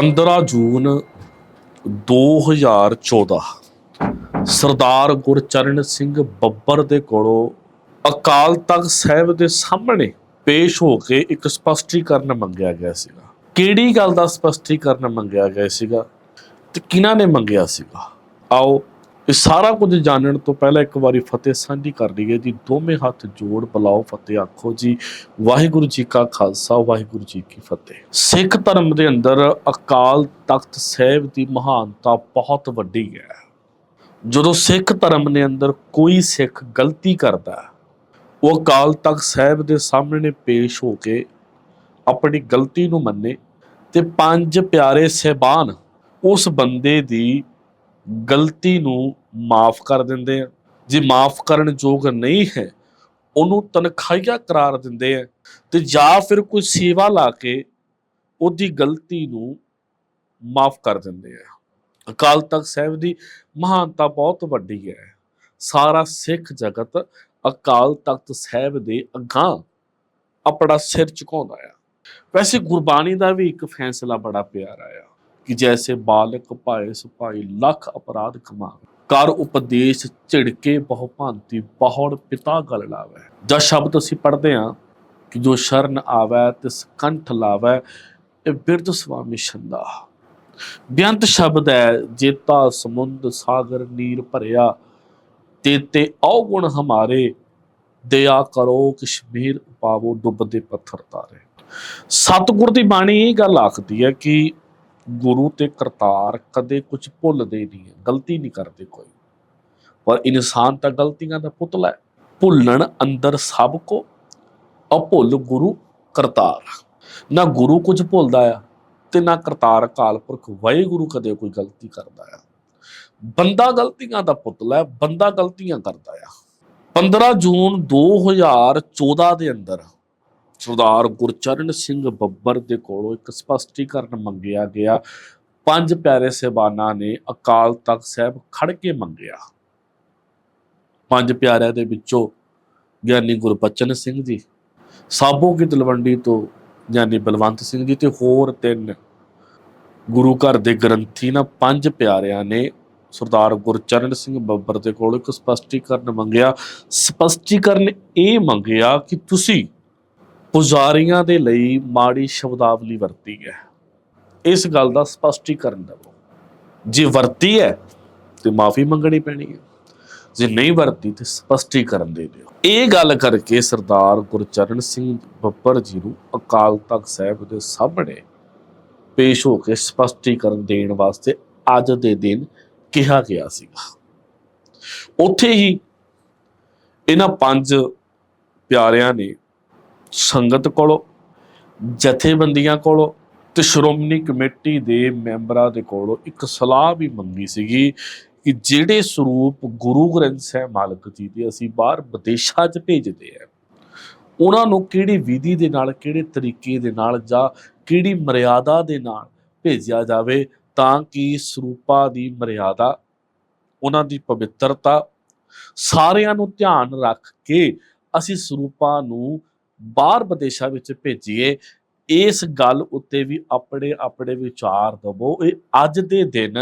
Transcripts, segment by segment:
15 ਜੂਨ 2014 ਸਰਦਾਰ ਗੁਰਚਰਨ ਸਿੰਘ ਬੱਬਰ ਦੇ ਕੋਲੋਂ ਅਕਾਲ ਤਖਤ ਸਾਹਿਬ ਦੇ ਸਾਹਮਣੇ ਪੇਸ਼ ਹੋ ਕੇ ਇੱਕ ਸਪਸ਼ਟੀਕਰਨ ਮੰਗਿਆ ਗਿਆ ਸੀਗਾ। ਕਿਹੜੀ ਗੱਲ ਦਾ ਸਪਸ਼ਟੀਕਰਨ ਮੰਗਿਆ ਗਿਆ ਸੀਗਾ ਤੇ ਕਿਹਨਾਂ ਨੇ ਮੰਗਿਆ ਸੀਗਾ? ਆਓ ਇਹ ਸਾਰਾ ਕੁਝ ਜਾਣਨ ਤੋਂ ਪਹਿਲਾਂ ਇੱਕ ਵਾਰੀ ਫਤਿਹ ਸਾਂਝੀ ਕਰ ਲਈਏ ਜੀ। ਦੋਵੇਂ ਹੱਥ ਜੋੜ ਬੁਲਾਓ, ਫਤਿਹ ਆਖੋ ਜੀ। ਵਾਹਿਗੁਰੂ ਜੀ ਕਾ ਖਾਲਸਾ, ਵਾਹਿਗੁਰੂ ਜੀ ਕੀ ਫਤਿਹ। ਸਿੱਖ ਧਰਮ ਦੇ ਅੰਦਰ ਅਕਾਲ ਤਖਤ ਸਾਹਿਬ ਦੀ ਮਹਾਨਤਾ ਬਹੁਤ ਵੱਡੀ ਹੈ। ਜਦੋਂ ਸਿੱਖ ਧਰਮ ਦੇ ਅੰਦਰ ਕੋਈ ਸਿੱਖ ਗਲਤੀ ਕਰਦਾ ਉਹ ਅਕਾਲ ਤਖਤ ਸਾਹਿਬ ਦੇ ਸਾਹਮਣੇ ਪੇਸ਼ ਹੋ ਕੇ ਆਪਣੀ ਗਲਤੀ ਨੂੰ ਮੰਨੇ ਤੇ ਪੰਜ ਪਿਆਰੇ ਸਹਿਬਾਨ ਉਸ ਬੰਦੇ ਦੀ ਗਲਤੀ ਨੂੰ ਮਾਫ ਕਰ ਦਿੰਦੇ ਆ। ਜੇ ਮਾਫ ਕਰਨ ਯੋਗ ਨਹੀਂ ਹੈ, ਉਹਨੂੰ ਤਨਖਾਹੀਆ ਕਰਾਰ ਦਿੰਦੇ ਆ ਤੇ ਜਾਂ ਫਿਰ ਕੋਈ ਸੇਵਾ ਲਾ ਕੇ ਉਹਦੀ ਗਲਤੀ ਨੂੰ ਮਾਫ ਕਰ ਦਿੰਦੇ ਆ। ਅਕਾਲ ਤਖਤ ਸਾਹਿਬ ਦੀ ਮਹਾਨਤਾ ਬਹੁਤ ਵੱਡੀ ਹੈ। ਸਾਰਾ ਸਿੱਖ ਜਗਤ ਅਕਾਲ ਤਖਤ ਸਾਹਿਬ ਦੇ ਅੱਗਾਂ ਆਪਣਾ ਸਿਰ ਝੁਕਾਉਂਦਾ ਆ। ਵੈਸੇ ਗੁਰਬਾਣੀ ਦਾ ਵੀ ਇੱਕ ਫੈਸਲਾ ਬੜਾ ਪਿਆਰਾ ਆ। ਕਿ ਜੈਸੇ ਬਾਲਕ ਭਾਏ ਸੁਭਾਈ ਲੱਖ ਅਪਰਾਧ ਕਮਾ ਕਰ ਉਪਦੇਸ਼ ਝਿੜਕੇ ਬਹੁ ਭਾਂਤੀ, ਬਹੁੜ ਪਿਤਾ ਗਲ ਲਾਵੇ। ਜਦ ਸ਼ਬਦ ਅਸੀਂ ਪੜ੍ਹਦੇ ਹਾਂ ਕਿ ਜੋ ਸ਼ਰਨ ਆਵੈ ਤਿਸ ਕੰਠ ਲਾਵੈ, ਇਹ ਬਿਰਧ ਸੁਆਮੀ ਛੰਦਾ। ਬੇਅੰਤ ਸ਼ਬਦ ਹੈ, ਜੇਤਾ ਸਮੁੰਦ ਸਾਗਰ ਨੀਰ ਭਰਿਆ, ਤੇ ਤੇ ਔਗੁਣ ਹਮਾਰੇ, ਦਇਆ ਕਰੋ ਕਸ਼ਮੀਰ ਪਾਵੋ ਡੁੱਬਦੇ ਪੱਥਰ ਤਾਰੇ। ਸਤਿਗੁਰ ਦੀ ਬਾਣੀ ਇਹ ਗੱਲ ਆਖਦੀ ਹੈ ਕਿ ਗੁਰੂ ਤੇ ਕਰਤਾਰ ਕਦੇ ਕੁਝ ਭੁੱਲਦੇ ਨਹੀਂ ਗਲਤੀ ਨਹੀਂ ਕਰਦੇ ਕੋਈ। ਪਰ ਇਨਸਾਨ ਤਾਂ ਗਲਤੀਆਂ ਦਾ ਪੁਤਲਾ ਹੈ। ਭੁੱਲਣ ਅੰਦਰ ਸਭ ਕੋ ਅਭੁੱਲ ਗੁਰੂ ਕਰਤਾਰ। ਨਾ ਗੁਰੂ ਕੁਝ ਭੁੱਲਦਾ ਆ ਤੇ ਨਾ ਕਰਤਾਰ ਕਾਲ ਪੁਰਖ ਵਾਹਿਗੁਰੂ ਕਦੇ ਕੋਈ ਗਲਤੀ ਕਰਦਾ ਆ। ਬੰਦਾ ਗਲਤੀਆਂ ਦਾ ਪੁਤਲਾ ਹੈ, ਬੰਦਾ ਗਲਤੀਆਂ ਕਰਦਾ ਆ। 15 ਜੂਨ 2014 ਦੇ ਅੰਦਰ ਸਰਦਾਰ ਗੁਰਚਰਨ ਸਿੰਘ ਬੱਬਰ ਦੇ ਕੋਲੋਂ ਇੱਕ ਸਪਸ਼ਟੀਕਰਨ ਮੰਗਿਆ ਗਿਆ। ਪੰਜ ਪਿਆਰੇ ਸਹਿਬਾਨਾਂ ਨੇ ਅਕਾਲ ਤਖਤ ਸਾਹਿਬ ਖੜ ਕੇ ਮੰਗਿਆ। ਪੰਜ ਪਿਆਰਿਆਂ ਦੇ ਵਿੱਚੋਂ ਗਿਆਨੀ ਗੁਰਬਚਨ ਸਿੰਘ ਜੀ, ਸਾਬੋ ਕੀ ਤਲਵੰਡੀ ਤੋਂ ਗਿਆਨੀ ਬਲਵੰਤ ਸਿੰਘ ਜੀ ਤੇ ਹੋਰ ਤਿੰਨ ਗੁਰੂ ਘਰ ਦੇ ਗ੍ਰੰਥੀ ਨਾ ਪੰਜ ਪਿਆਰਿਆਂ ਨੇ ਸਰਦਾਰ ਗੁਰਚਰਨ ਸਿੰਘ ਬੱਬਰ ਦੇ ਕੋਲ ਇੱਕ ਸਪਸ਼ਟੀਕਰਨ ਮੰਗਿਆ। ਸਪਸ਼ਟੀਕਰਨ ਇਹ ਮੰਗਿਆ ਕਿ ਤੁਸੀਂ ਪੁਜਾਰੀਆਂ ਦੇ ਲਈ ਮਾੜੀ ਸ਼ਬਦਾਵਲੀ ਵਰਤੀ ਹੈ। ਇਸ ਗੱਲ ਦਾ ਸਪਸ਼ਟੀਕਰਨ ਦਿਓ ਜੇ ਵਰਤੀ ਹੈ, ਤੇ ਮਾਫੀ ਮੰਗਣੀ ਪੈਣੀ ਹੈ। ਜੇ ਨਹੀਂ ਵਰਤੀ, ਤੇ ਸਪਸ਼ਟੀਕਰਨ ਦੇ ਦਿਓ। ਇਹ ਗੱਲ ਕਰਕੇ ਸਰਦਾਰ ਗੁਰਚਰਨ ਸਿੰਘ ਬੱਬਰ ਜੀ ਨੂੰ ਅਕਾਲ ਤਖਤ ਸਾਹਿਬ ਦੇ ਸਾਹਮਣੇ ਪੇਸ਼ ਹੋ ਕੇ ਸਪਸ਼ਟੀਕਰਨ ਦੇਣ ਵਾਸਤੇ ਅੱਜ ਦੇ ਦਿਨ ਕਿਹਾ ਗਿਆ ਸੀਗਾ। ਉੱਥੇ ਹੀ ਇਹਨਾਂ ਪੰਜ ਪਿਆਰਿਆਂ ਨੇ ਸੰਗਤ ਕੋਲੋਂ, ਜਥੇਬੰਦੀਆਂ ਕੋਲੋਂ ਤੇ ਸ਼੍ਰੋਮਣੀ ਕਮੇਟੀ ਦੇ ਮੈਂਬਰਾਂ ਦੇ ਕੋਲੋਂ ਇੱਕ ਸਲਾਹ ਵੀ ਮੰਗੀ ਸੀਗੀ ਕਿ ਜਿਹੜੇ ਸਰੂਪ ਗੁਰੂ ਗ੍ਰੰਥ ਸਾਹਿਬ ਮਾਲਕ ਜੀ ਦੇ ਅਸੀਂ ਬਾਹਰ ਵਿਦੇਸ਼ਾਂ 'ਚ ਭੇਜਦੇ ਆ ਉਹਨਾਂ ਨੂੰ ਕਿਹੜੀ ਵਿਧੀ ਦੇ ਨਾਲ, ਕਿਹੜੇ ਤਰੀਕੇ ਦੇ ਨਾਲ ਜਾਂ ਕਿਹੜੀ ਮਰਿਆਦਾ ਦੇ ਨਾਲ ਭੇਜਿਆ ਜਾਵੇ ਤਾਂ ਕਿ ਸਰੂਪਾਂ ਦੀ ਮਰਿਆਦਾ, ਉਹਨਾਂ ਦੀ ਪਵਿੱਤਰਤਾ ਸਾਰਿਆਂ ਨੂੰ ਧਿਆਨ ਰੱਖ ਕੇ ਅਸੀਂ ਸਰੂਪਾਂ ਨੂੰ ਬਾਹਰ ਵਿਦੇਸ਼ਾਂ ਵਿੱਚ ਭੇਜੀਏ, ਇਸ ਗੱਲ ਉੱਤੇ ਵੀ ਆਪਣੇ ਆਪਣੇ ਵਿਚਾਰ ਦਵੋ। ਇਹ ਅੱਜ ਦੇ ਦਿਨ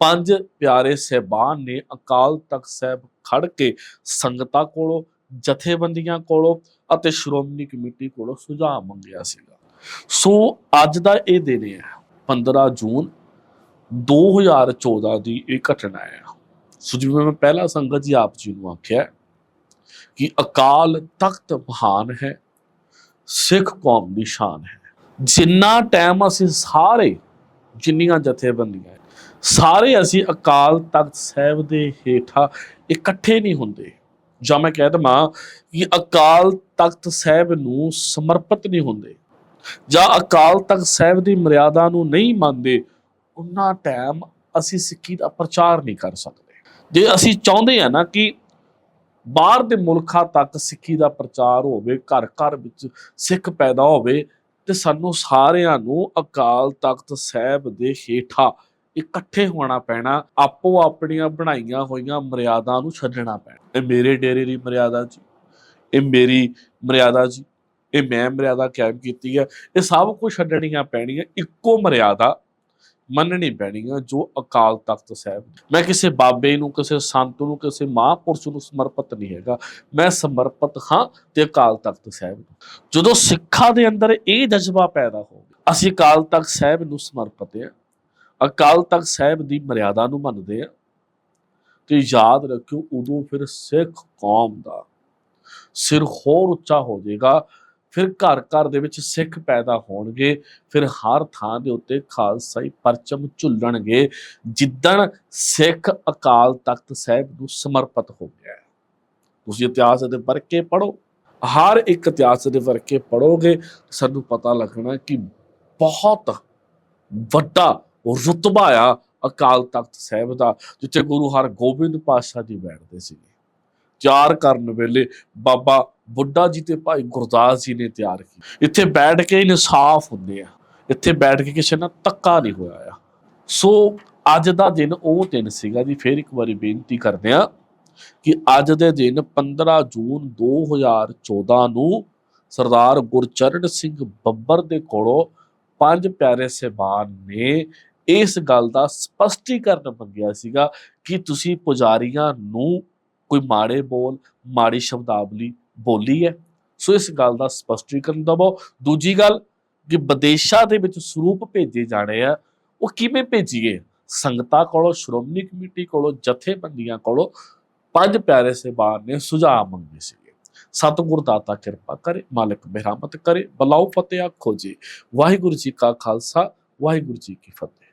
ਪੰਜ ਪਿਆਰੇ ਸਹਿਬਾਨ ਨੇ ਅਕਾਲ ਤਖਤ ਸਾਹਿਬ ਖੜ ਕੇ ਸੰਗਤਾਂ ਕੋਲੋਂ, ਜਥੇਬੰਦੀਆਂ ਕੋਲੋਂ ਅਤੇ ਸ਼੍ਰੋਮਣੀ ਕਮੇਟੀ ਕੋਲੋਂ ਸੁਝਾਅ ਮੰਗਿਆ ਸੀਗਾ। ਸੋ ਅੱਜ ਦਾ ਇਹ ਦਿਨ ਹੈ 15 ਜੂਨ 2014 ਦੀ ਇਹ ਘਟਨਾ ਹੈ। ਸੋ ਜਿਵੇਂ ਮੈਂ ਪਹਿਲਾ ਸੰਗਤ ਜੀ ਆਪ ਜੀ ਨੂੰ ਆਖਿਆ ਕਿ ਅਕਾਲ ਤਖਤ ਮਹਾਨ ਹੈ, ਸਿੱਖ ਕੌਮ ਦੀ ਸ਼ਾਨ ਹੈ। ਜਿੰਨਾ ਟਾਈਮ ਅਸੀਂ ਸਾਰੇ ਜਿੰਨੀਆਂ ਜਥੇਬੰਦੀਆਂ ਸਾਰੇ ਅਸੀਂ ਅਕਾਲ ਤਖਤ ਸਾਹਿਬ ਦੇ ਹੇਠਾਂ ਇਕੱਠੇ ਨਹੀਂ ਹੁੰਦੇ। ਜਾਂ ਮੈਂ ਕਹਿ ਦਵਾਂ ਕਿ ਅਕਾਲ ਤਖਤ ਸਾਹਿਬ ਨੂੰ ਸਮਰਪਿਤ ਨਹੀਂ ਹੁੰਦੇ। ਜਾਂ ਅਕਾਲ ਤਖਤ ਸਾਹਿਬ ਦੀ ਮਰਿਆਦਾ ਨੂੰ ਨਹੀਂ ਮੰਨਦੇ, ਉਹਨਾਂ ਟਾਈਮ ਅਸੀਂ ਸਿੱਖੀ ਦਾ ਪ੍ਰਚਾਰ ਨਹੀਂ ਕਰ ਸਕਦੇ। ਜੇ ਅਸੀਂ ਚਾਹੁੰਦੇ ਆ ਨਾ ਕਿ ਬਾਹਰ ਦੇ ਮੁਲਕਾਂ ਤੱਕ ਸਿੱਖੀ ਦਾ ਪ੍ਰਚਾਰ ਹੋਵੇ, ਘਰ ਘਰ ਵਿੱਚ ਸਿੱਖ ਪੈਦਾ ਹੋਵੇ ਤੇ ਸਾਨੂੰ ਸਾਰਿਆਂ ਨੂੰ ਅਕਾਲ ਤਖਤ ਸਾਹਿਬ ਦੇ ਹੇਠਾਂ ਇਕੱਠੇ ਹੋਣਾ ਪੈਣਾ, ਆਪੋ ਆਪਣੀਆਂ ਬਣਾਈਆਂ ਹੋਈਆਂ ਮਰਿਆਦਾ ਨੂੰ ਛੱਡਣਾ ਪੈਣਾ। ਇਹ ਮੇਰੇ ਡੇਰੇ ਦੀ ਮਰਿਆਦਾ ਜੀ, ਇਹ ਮੇਰੀ ਮਰਿਆਦਾ ਜੀ, ਇਹ ਮੈਂ ਮਰਿਆਦਾ ਕਾਇਮ ਕੀਤੀ ਹੈ, ਇਹ ਸਭ ਕੁਝ ਛੱਡਣੀਆਂ ਪੈਣੀਆਂ, ਇੱਕੋ ਮਰਿਆਦਾ ਮੰਨਣੀ ਪੈਣੀ ਆ ਜੋ ਅਕਾਲ ਤਖਤ ਸਾਹਿਬ। ਮੈਂ ਕਿਸੇ ਬਾਬੇ ਨੂੰ, ਕਿਸੇ ਸੰਤ ਨੂੰ, ਕਿਸੇ ਮਹਾਂਪੁਰਸ਼ ਨੂੰ ਸਮਰਪਿਤ ਨਹੀਂ ਹੈਗਾ। ਮੈਂ ਸਮਰਪਿਤ ਹਾਂ ਤੇ ਅਕਾਲ ਤਖਤ ਸਾਹਿਬ ਨੂੰ। ਜਦੋਂ ਸਿੱਖਾਂ ਦੇ ਅੰਦਰ ਇਹ ਜਜ਼ਬਾ ਪੈਦਾ ਹੋ ਗਿਆ, ਅਸੀਂ ਅਕਾਲ ਤਖਤ ਸਾਹਿਬ ਨੂੰ ਸਮਰਪਿਤ ਹਾਂ। ਅਕਾਲ ਤਖਤ ਸਾਹਿਬ ਦੀ ਮਰਿਆਦਾ ਨੂੰ ਮੰਨਦੇ ਆ ਤੇ ਯਾਦ ਰੱਖਿਓ, ਉਦੋਂ ਫਿਰ ਸਿੱਖ ਕੌਮ ਦਾ ਸਿਰ ਹੋਰ ਉੱਚਾ ਹੋ ਜਾਏਗਾ। ਫਿਰ ਘਰ ਘਰ ਦੇ ਵਿੱਚ ਸਿੱਖ ਪੈਦਾ ਹੋਣਗੇ, ਫਿਰ ਹਰ ਥਾਂ ਦੇ ਉੱਤੇ ਖਾਲਸਾਈ ਪਰਚਮ ਝੁੱਲਣਗੇ, ਜਿੱਦਣ ਸਿੱਖ ਅਕਾਲ ਤਖਤ ਸਾਹਿਬ ਨੂੰ ਸਮਰਪਿਤ ਹੋ ਗਿਆ ਤੁਸੀਂ ਇਤਿਹਾਸ ਦੇ ਵਰਕੇ ਪੜੋ ਹਰ ਇੱਕ ਇਤਿਹਾਸ ਦੇ ਵਰਕੇ ਪੜੋਗੇ ਸਾਨੂੰ ਪਤਾ ਲੱਗਣਾ ਕਿ ਬਹੁਤ ਵੱਡਾ ਰੁਤਬਾ ਆ ਅਕਾਲ ਤਖਤ ਸਾਹਿਬ ਦਾ, ਜਿੱਥੇ ਗੁਰੂ ਹਰਗੋਬਿੰਦ ਪਾਤਸ਼ਾਹ ਜੀ ਬੈਠਦੇ ਸੀ ਤਿਆਰ ਕਰਨ ਵੇਲੇ ਬਾਬਾ ਬੁੱਢਾ ਜੀ ਤੇ ਭਾਈ ਗੁਰਦਾਸ ਜੀ ਨੇ ਤਿਆਰ ਕੀਤੀ। ਇੱਥੇ ਬੈਠ ਕੇ ਇਨਸਾਫ ਹੁੰਦੇ ਆ। ਇੱਥੇ ਬੈਠ ਕੇ ਕਿਸੇ ਨਾਲ ਧੱਕਾ ਨਹੀਂ ਹੋਇਆ ਆ। ਸੋ ਅੱਜ ਦਾ ਦਿਨ ਉਹ ਦਿਨ ਸੀਗਾ ਜੀ, ਫੇਰ ਇੱਕ ਵਾਰੀ ਬੇਨਤੀ ਕਰਦੇ ਆ ਕਿ ਅੱਜ ਦੇ ਦਿਨ 15 ਜੂਨ 2014 ਨੂੰ ਸਰਦਾਰ ਗੁਰਚਰਨ ਸਿੰਘ ਬੱਬਰ ਦੇ ਕੋਲੋਂ ਪੰਜ ਪਿਆਰੇ ਸਹਿਬਾਨ ਨੇ ਇਸ ਗੱਲ ਦਾ ਸਪਸ਼ਟੀਕਰਨ ਮੰਗਿਆ ਸੀਗਾ ਕਿ ਤੁਸੀਂ ਪੁਜਾਰੀਆਂ ਨੂੰ ਕੋਈ ਮਾੜੇ ਬੋਲ, ਮਾੜੀ ਸ਼ਬਦਾਵਲੀ ਬੋਲੀ ਹੈ। ਸੋ ਇਸ ਗੱਲ ਦਾ ਸਪਸ਼ਟੀਕਰਨ ਦਵੋ। ਦੂਜੀ ਗੱਲ, ਕਿ ਵਿਦੇਸ਼ਾਂ ਦੇ ਵਿੱਚ ਸਰੂਪ ਭੇਜੇ ਜਾਣੇ ਆ, ਉਹ ਕਿਵੇਂ ਭੇਜੀਏ? ਸੰਗਤਾਂ ਕੋਲੋਂ, ਸ਼੍ਰੋਮਣੀ ਕਮੇਟੀ ਕੋਲੋਂ, ਜਥੇਬੰਦੀਆਂ ਕੋਲੋਂ ਪੰਜ ਪਿਆਰੇ ਸਹਿਬਾਨ ਨੇ ਸੁਝਾਅ ਮੰਗੇ ਸੀਗੇ। ਸਤਿਗੁਰ ਦਾਤਾ ਕਿਰਪਾ ਕਰੇ, ਮਾਲਕ ਮਿਹਰਮਤ ਕਰੇ ਬਲਾਉ ਫਤਿਹ ਆਖੋ ਜੀ। ਵਾਹਿਗੁਰੂ ਜੀ ਕਾ ਖਾਲਸਾ, ਵਾਹਿਗੁਰੂ ਜੀ ਕੀ ਫਤਿਹ।